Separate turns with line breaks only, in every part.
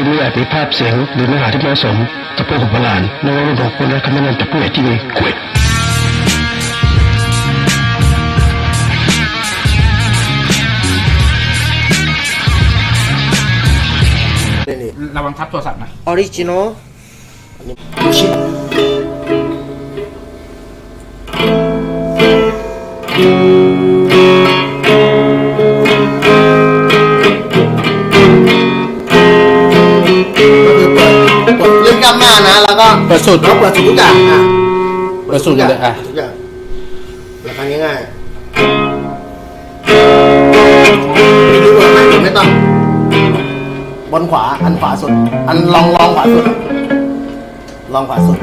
ที่ไม่อาจมีภาพเสียงหรือเนื้อหาที่ไม่เหมาะสมต่อผู้ของโบราณในวันระบบคนและคำแนะนำจากผู้ใหญ่ที่มีเกียรติ
นี่นี่
ระวังทับโทรศัพท์นะ
ออริจินอลชิ นะแล้วก็
เปิดสุด
แล้วเปิดสุดทุกอย่างอะ
เปิดสุดเลยอะ
ทุกอย่างราคาง่ายๆมีดูก่อนไหมหรือไม่ต้องบนขวาอันขวาสุด อันลองลองขวาสุด ลองขวาสุด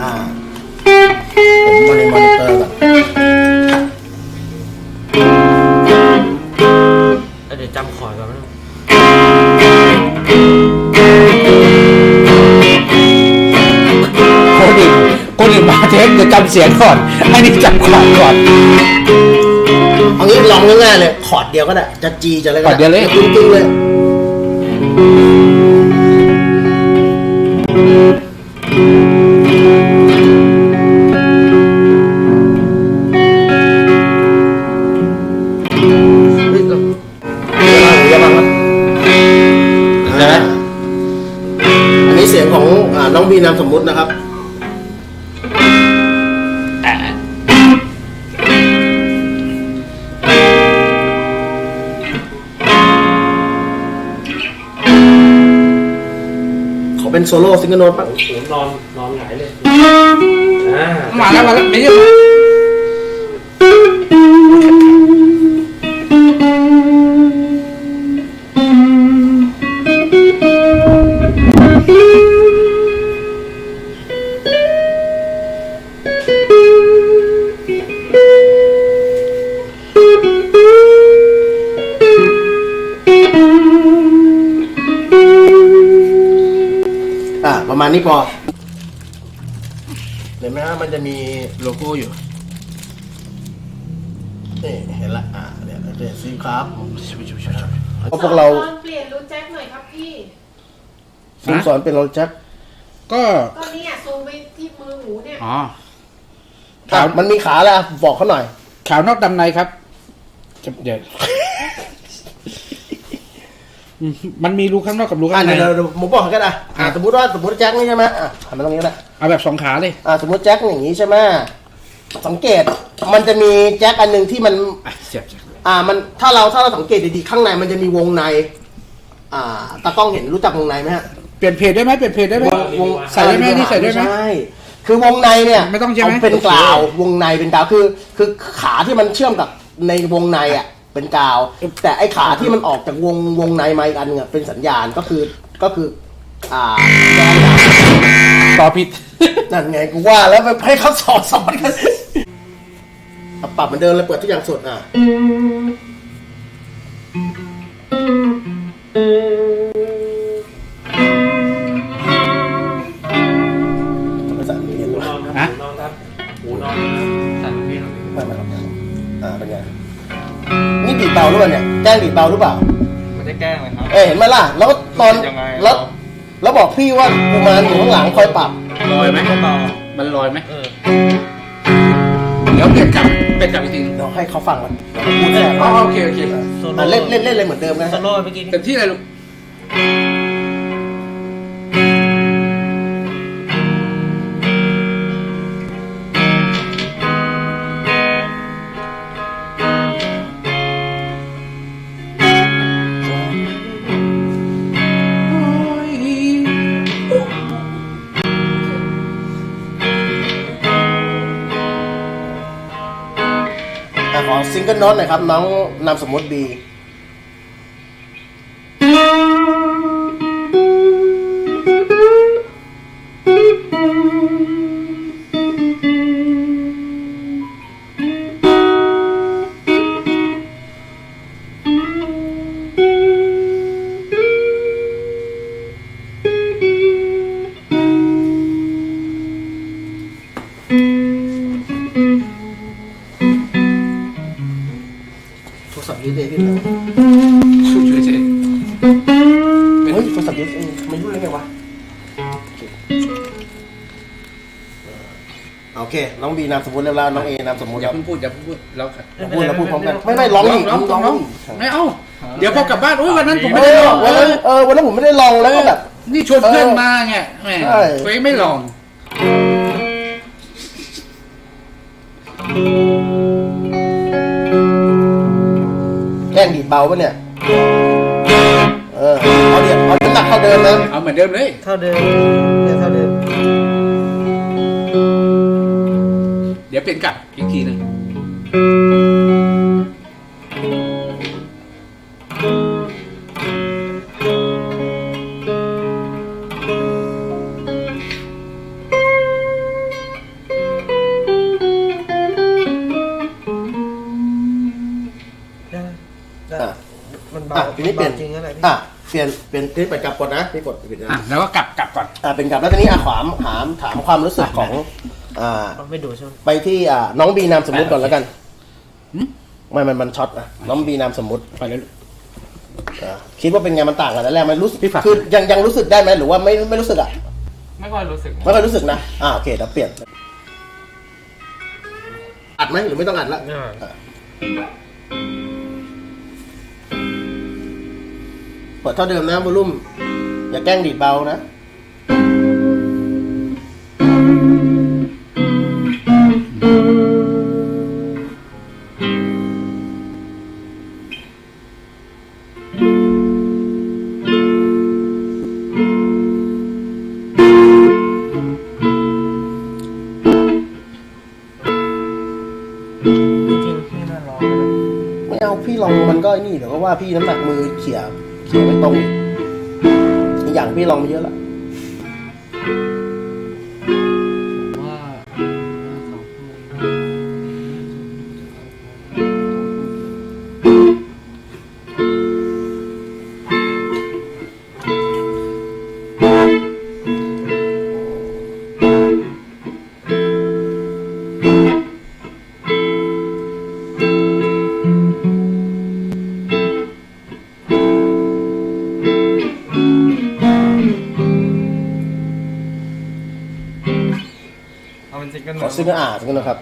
อ่าผมมาในมอนิเตอร์ก่อน
อื่น
มาเทปจะจำเสียงก่อนอันนี้จำขอดก่อน
เอางี้ลองง่ายๆเลย คอร์ดเดียวก็ได้ จะจีจะอะไรก็
คอร์ดเดียวเลย
จริงๆเลยเขอเป็นโซโล่ซิงเกิลโน้ตป่ะ
โอ้โหนอนนอนหงายเลยอ่า
มาแล้วมาแล้วไม่ใช่
ประมาณนี้พอ เห็นไหมฮะมันจะมี
โลโก้อยู่
นี่เห็นละอ่าเนี่ยเรียนซีครับเพราะพวกเรา
ตอนเปลี่ยนรูแจ็คหน่อยครับพี่
ซูมสอนเป็นโรลแจ็ค
ก็
ก็เนี่ยซูมไปที่มือหมูเนี่ย
อ๋อ
ขา
ขาว
มันมีขาแล้วบอกเขาหน่อย
ขาวนอกดำในครับจะเดี๋ยวอื มมันมีรูข้างนอกกับรู
อ่า
ข้างใน
เดี๋ยวเดี๋ยวผมบอกให้ก็ได้อ่าสมมติว่าสมมติแจ็คนี่ใช่ไหมอ่าหันมาตรงนี้ก็ได้
เอาแบบสองขาเลย
อ่าสมมติแจ็คอย่างนี้ใช่ไหมสังเกตมันจะมีแจ็คอันหนึ่งที่มัน
อะเสียบเสียบ
อ่ามันถ้าเราถ้าเราสังเกตดีๆข้างในมันจะมีวงใน อ่าตากล้องเห็นรู้จักวงในไหมฮะ
เปลี่ยนเพจได้ไหมเปลี่ยนเพจได้ไหม
วง
ใส่ได้ไหมนี่ใส่ได้ไหม
ใช่คือวงในเนี่ย
ไม่ต้องใช่ไหม
เาเป็นกาววงในเป็นกาวคือ คือขาที่มันเชื่อมกับในวงในอะ เป็นกาว แต่ไอ้ขาที่มันออกจากวงวงในมาอีกอันหนึงอะเป็นสัญญาณก็คือก็คือ อ่าแดงดำ
ต่อผิด
นั่นไงกูว่าแล้วไปให้เขาสอนสอนกันอะปรับเหมือนเดิมเลยเปิดทุกอย่างสดอะ เบาหรือเปล่าเนี่ยแกล้งดีดเบาหรือเปล่า
ไม่ได้แกล้งเลยครับ
เอ้ยเห็นไหมล่ะ แล้วตอน
ยังไง
แล้วแล้วบอกพี่ว่ากุมารอยู่ข้างหลังคอยปรับ
ลอยไหม
เบา
มันลอยไหม
เออ
เดี๋ยวเปลี่ยนกลับเปลี่ยนกลับอีกที
เดี๋ยวให้เขาฟังมันพูดแทรก
อ๋อโอเคโอเค
โซโล่
อะเล่นเล่นเล่นเลยเหมือนเดิมนะ
โซโล่เมื่อกี้
เต็มที่เลยลูก
ขอซิงเกิลโน้ตหน่อยครับ น้องนามสมมติดี สับยืยูเอพี่เหรอเฉยเฮ้ยโทรศับท์ยูเอมันยุ่งได้ไงวะโอเค น้องบีนามสมมติเรียบร้อยน้องเอนามสมมๆติ
อย่า
รับ
เพิ่งพูดอย่าเพิ่งพูดแล้วค่ะ
พูดแล้วพูดพร้อมกัน ไม่ไม่ร้องดิ
ร้องร้องร้องไม่เอาเดี๋ยวพอกลับบ้านอุ้ยวันนั้นผม
ไม่
ได้
ลอ
ง
เออวันนั้นผมไม่ได้ลองแล้วก็แบบ
นี่ชวนเพื่อนมาไงแหม
ใช่
เฟ้ยไม่ลอง
งดีดเบาปะเนี่ย เออ เอาเดี๋ยวเอาน้ำหนักเท่าเดิมนะ
เอาเหมือนเดิมเลย
เท่าเดิมเนี่ยเท่าเดิม
เดี๋ยวเปลี่ยนกลับอีกทีหนึ
ง อะไรพี่
อะเปลี่ยนเปลี่ยนที่ไปกลับกดนะพี่กดผิดนะ
อะแล้วก็กลับกลับก่อน
อะเป็นกลับแล้วทีนี้อะถามถามถามความรู้สึกของอ่า
เอาไม่ดูใช่ไหม
ไปที่อ่าน้องบีนามสมมุติก่อนแล้วกัน
หืม
ไม่มันมันช็อตนะน้องบีนามสมมุติ
ไปเลย
อ่าคิดว่าเป็นไงมันต่างกันแล้วแรกมันรู้สึก
พี่ฝาก
คือยังยังรู้สึกได้ไหมหรือว่าไม่ไม่รู้สึกอะ
ไม่ค่อยรู้สึก
ไม่ค่อยรู้สึกนะอ่าโอเคเดี๋ยวเปลี่ยนอัดไหมหรือไม่ต้องอัดละ
อ่า
เปิดเท่าเดิมนะวอลลุ่ม อย่าแกล้งดีดเบานะ ว่ เอาเป็
นซิงเกิล
ขอซื้อเนื้ออาดกันนะครับ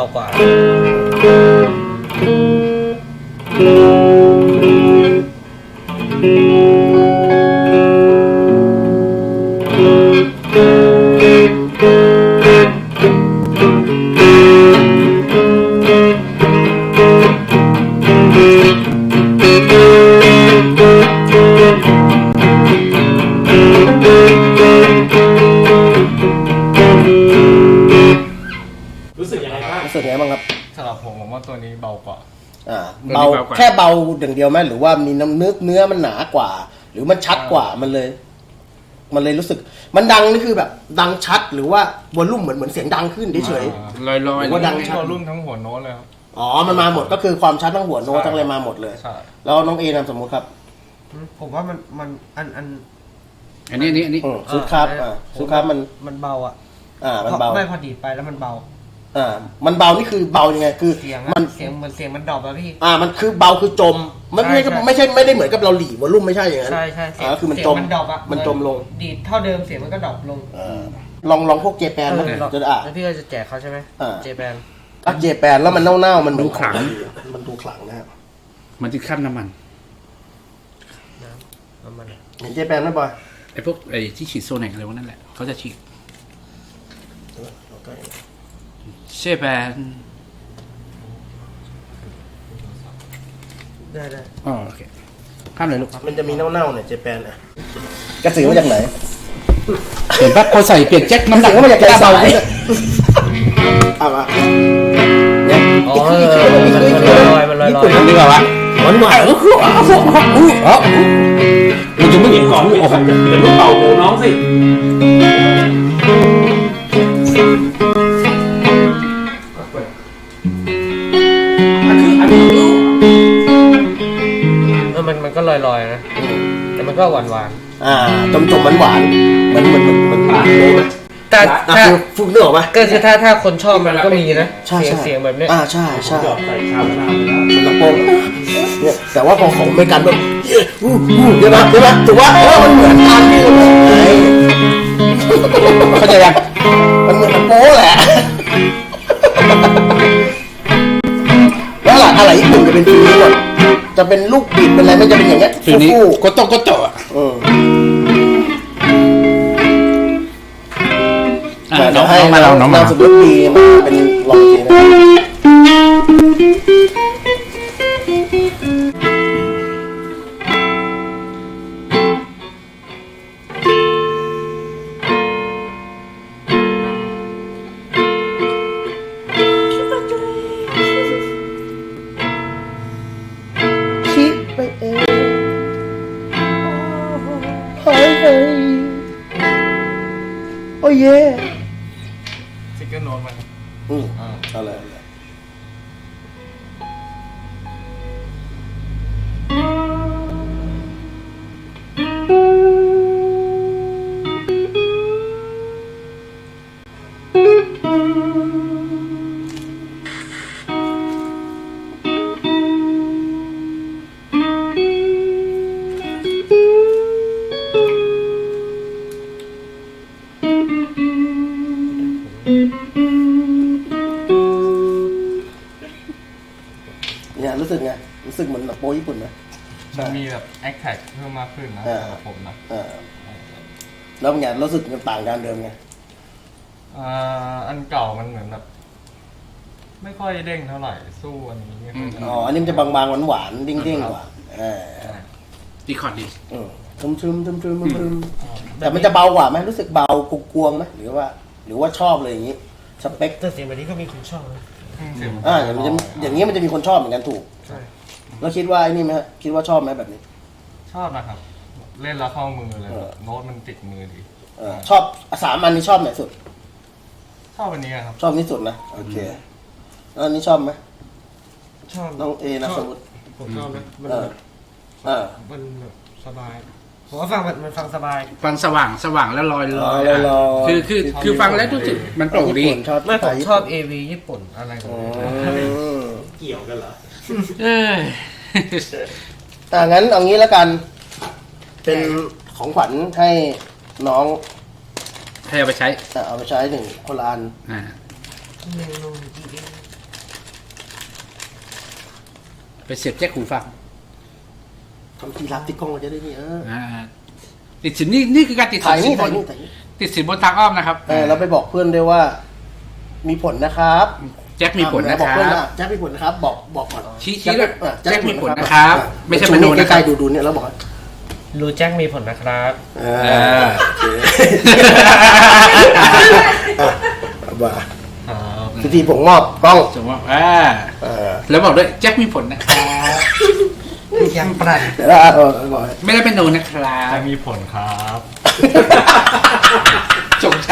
เบากว่า
รู้สึกไงบ้าง
ครับ
สำหรับผมผมว่าตัวนี้เบากว่า
อ่าเบาแค่เบาอย่างเดียวไหมหรือว่ามีน้ำเนื้อเนื้อมันหนากว่า หรือมันชัดกว่ามันเลย มันเลยรู้สึก มันดังนี่คือแบบ ดังชัดหรือว่าวอลลุ่มเหมือนเหมือนเสียงดังขึ้นเฉย
ลอยลอย
หรือว่าดัง
ตัวรุ่นทั้งหัวโน้ตเลยครับ
ๆอ๋อมันมาหมดก็คือความชัดทั้งหัวโน้ตทั้งอะไรมาหมดเลย
ใช่
แล้วน้องเอนามสมมุติครับ
ผมว่ามันมันอันอัน
อันนี้อันนี้อันนี้
อืมซุปครับอ่าซุปครับมัน
มันเบาอะ
อ่ามันเบา
ไม่พอดีดไปแล้วมันเบา
อ่ามันเบานี่คือเบายังไง คือ
เสียง
มั
อะ
น
เสียงเหมือนเสียงมันดรอปอะพี่
อ่ามันคือเบาคือจม มันไม่
ใช่
ไม่ใช่ไม่ได้เหมือนกับเราหลีวอลลุ่มไม่ใช่อย่างนั้น
ใช่ใช่เสียง
อ่าคือมัน
เสีย
จ
ง
ม
มันดรอปอะ
มันจมลง
ดีดเท่าเดิมเสียงมันก็ดรอปลง
อ่าลองลองพวกเจแปนนะ
เออ
จะอะ
แล้วพี่ก็จะแจกเขาใช่ไหม
อ่า
เจแปน
อะเจแปนแล้วมันเน่าๆมันเหมือนของดีอะมันดูขลังนะครับ
มันจะขั้นน้ำมัน
น้ำมันอะ
เห็นเจแปนไหมบอย
ไอ้พวกไอ้ที่ฉีดโซเนกอะไรพวกนั้นแหละเขาจะฉีด เชฟแบน
ได้ได้
อ๋อโอเคข้ามเลยลูก
มันจะมีเน่าๆเนี่ยเจแปนอะกระสือมาจากไหน
เห็นปะพอใส่เปลี่ยนแจ็คน้ำหนั
เสี
ก
ยงก็มาจากใจ
เบา
สายเอามาเนี่ย
อ๋อเออมันลอยมันลอยลอย
ๆนี่แบบว่า
หวานหวาน
อู้อู้อู้อ๋อมันจะไม่
กินก่อนไม่
โอ้โห
ใส่เดี๋ยวลูกเป่าหูน้องสิ
มันมันก็ลอยลอยๆนะ แต่มันก็หวานหวาน
อ่าจมจมหวานหวานเหมือนเหมือนเหมือนเหมือนปากโมนะ
ๆ แต่
อะ
ถ้า
คือฟุกเนื้อออกไหม
ก็คือถ้าถ้าคนชอบมันก็มีนะ
ใช่
เสียง
ใช่
เสียงแบบเนี้ย
อ่าใช่ใช่
หยอดใส่ชามะนาวไปแล้ว
ลำโพงเนี่ยแต่ว่าพอของอเมริกันแบบอู้อู้ใช่ไหมใช่ไหมถูกว่าเออมันเหมือนกันนี่เลย
เข้าใจยัง
มันเหมือนลำโพงแหละ แล้วอะไรอะไรญี่ปุ่นจะเป็นฟิวนี้หมด จะเป็นลูกบิดเป็นอะไรไม่จะเป็นอย่างเงี้ย
ฟิลนี้
ฟู่
โกโตโกโตอะ
ๆอืม
อะ
แต่
น้
เดี๋
อยง
วให้
น้องมาลองน้องมาล
นาม
อง
สกุลปีมาเป็นลองอีกทีนะ อ้ยเย่
ซิกเกิลโน้ตมัน
อืมเอาเลยเอาเลยเนี่ย
ขึ้นนะ
เออ
สำหรับผมนะ
เออแล้วเป็นไงรู้สึกมันต่างกันเดิมไง
อ่าอันเก่ามันเหมือนแบบ ไม่ค่อยเด้งเท่าไหร่สู้อันนี้ไม่ค่อย
อ๋ออันนี้มันจะบางๆหวานๆดิ้งๆกว่าเออ
ดีคอร์ดดี
อืมทึมทึมทึมทึมทึมแต่มันจะเบากว่าไหมรู้สึกเบากวงๆไหมหรือว่า หรือว่าชอบเลยอย่างนี้สเปค
แต่เสียงแบบนี้ก็มีคนชอบนะ
อืมเสียงมัน
อ่าอย่างนี้จะอย่างนี้มันจะมีคนชอบเหมือนกันถูก
ใช่
แล้วคิดว่าไอ้นี่ไหมฮะคิดว่าชอบไหมแบบนี้
ชอบนะครับ เล่นแล้วเข้ามือเลย
เออ
โน้ตมันติดมือดี
เออชอบสามอันนี้ชอบไหนสุด
ชอบอันนี้อะครับ
ชอบที่สุดนะโอเคแล้วอันนี้ชอบไหม
ชอบ
น้องเอนะ
ช
ส
อบ
มมติ
ผมชอบนะมัน
เออ
แบบ
เออ
มันแบบสบายผมว่าฟังมันมันฟังสบาย
ฟังสว่างสว่างแล้วลอยลอย
ลอยลอย
คือคือคือฟังแล้วรู้สึกมันโปร่งดี
ญี่ปุ่นชอบ
ไม่ผม
ญี่ปุ่น
ชอบ AV ญี่ปุ่นอะไรของ
อื
มัน
ม
เกี่ยวกันเหรอ
เออ
อ่างั้นเอางี้แล้วกัน เป็นของขวัญให้น้อง
ให้เอาไปใช้
อะเอาไปใช้หนึ่งคนละอัน
อ่าไปเสียบแจ็คหูฟัง
ทำทีรับติดกล้องเราจะได้นี่เออ
อ่าติดสินนี่นี่คือการติด
ถ่าย
สิ
นี่
นบ
ถ่าย
น
นี่ถ่ายนี่
ติดสินบนทางอ้อมนะครับ
เออเราไปบอกเพื่อนด้วยว่า มีผลนะครับ
แจ็คมีผลนะ
บอก
ค
เพื่อน
รับ
ว่าแจ็คมีผลนะครับ บอกบอกก่อน
ชี้ชี้เลย
อะ
แจ็คมีผลนะครับ ไม่ใช่
ชู
มโน
นิ้ว
นะค
ใก
รั
ล้
บ
ๆดูดูเนี่ยแล้วบอกว่า
รูแจ็คมีผลนะครับ
เอ
เอ
อ
อ
อะว่า
อ๋อ
พิธีผมมอบกล้อง
สมมติอ่า
เออ
แล้วบอกด้วยแจ็คมีผลนะครับ
ยังปรัด
เดี๋ยวเราเออบอกให้
ไม่ได้เป็นโนนะครับ
จะมีผลครับ
จงใจ